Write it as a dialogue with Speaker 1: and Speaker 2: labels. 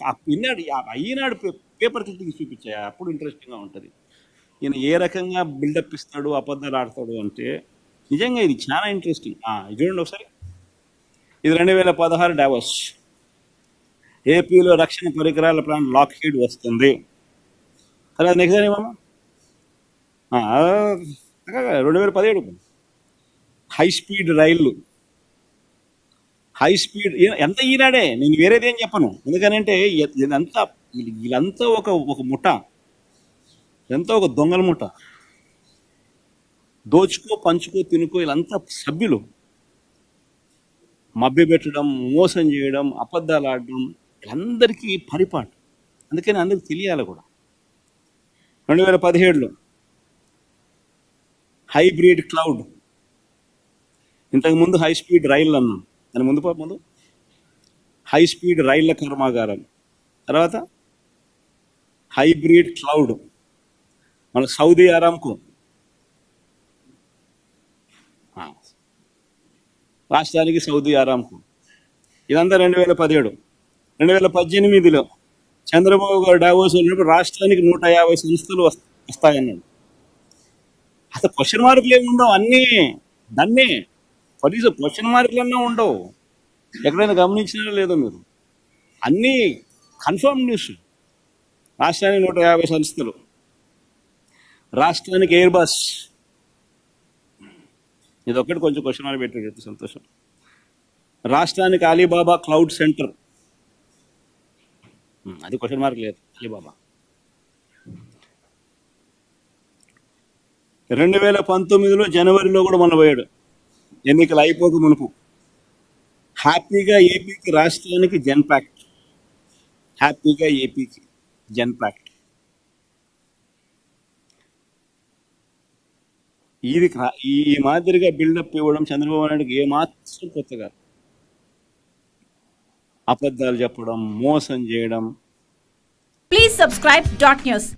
Speaker 1: ఆ ఈనాడు ఆ ఈనాడు pay- paper clipping చూపించాయి అప్పుడు ఇంట్రెస్టింగ్గా ఉంటుంది ఈయన ఏ రకంగా బిల్డప్ ఇస్తాడు అబద్ధాలు ఆడతాడు అంటే నిజంగా ఇది చాలా ఇంట్రెస్టింగ్ ఇది చూడండి ఒకసారి ఇది రెండు వేల పదహారు డావస్ ఏపీలో రక్షణ పరికరాల ప్లాన్ లాక్ హీడ్ వస్తుంది తర్వాత నెక్స్ట్ ఏమమ్మా రెండు వేల పదిహేడు హై స్పీడ్ రైళ్ళు హై స్పీడ్ ఎంత ఈనాడే? నేను వేరేది ఏం చెప్పను. ఎందుకనంటే ఇదంతా వీళ్ళంతా ఒక ఒక ముఠ. ఇదంతా ఒక దొంగల ముఠ. దోచుకో పంచుకో తినుకో వీళ్ళంతా సభ్యులు. మభ్య పెట్టడం మోసం చేయడం అబద్ధాలు ఆడడం వీళ్ళందరికీ పరిపాటు. అందుకని అందరికి తెలియాలి కూడా. రెండు వేల పదిహేడులో హైబ్రిడ్ క్లౌడ్. ఇంతకుముందు హై స్పీడ్ రైళ్ళు అన్నాం. దాని ముందు పో- ముందు? హై స్పీడ్ రైళ్ళ కర్మాగారం. తర్వాత హైబ్రిడ్ క్లౌడ్. మన సౌదీ అరామ్కు రాష్ట్రానికి సౌదీ అరామ్కు ఇదంతా రెండు వేల పదిహేడు. రెండు వేల పద్దెనిమిదిలో చంద్రబాబు గారు డావోస్ వెళ్ళినప్పుడు రాష్ట్రానికి నూట యాభై సంస్థలు వస్తాయన్నాడు. అసలు క్వశ్చన్ మార్కులు ఏమి ఉండవు అన్నీ దాన్నే కనీసం క్వశ్చన్ మార్కులన్నా ఉండవు. ఎక్కడైనా గమనించినా లేదో మీరు? అన్నీ కన్ఫర్మ్ న్యూస్. రాష్ట్రానికి నూట యాభై సంస్థలు. రాష్ట్రానికి ఎయిర్ బస్. ఇది కొంచెం క్వశ్చన్ మార్క్ పెట్టాడు సంతోషం. రాష్ట్రానికి అలీబాబా క్లౌడ్ సెంటర్. అది క్వశ్చన్ మార్క్ లేదు అలీబాబా. రెండు వేల పంతొమ్మిదిలో జనవరిలో కూడా మొన్న పోయాడు. ఎన్నికలు అయిపోక మునుపు. హ్యాపీగా ఏపీకి రాష్ట్రానికి జన్ ప్యాక్ట్. హ్యాపీగా ఏపీకి జన్ ప్యాక్ట్. ఇది ఈ మాదిరిగా బిల్డప్ ఇవ్వడం చంద్రబాబు నాయుడుకి ఏమాత్రం కొత్త కాదు. అబద్ధాలు చెప్పడం మోసం చేయడం.
Speaker 2: Please subscribe dot news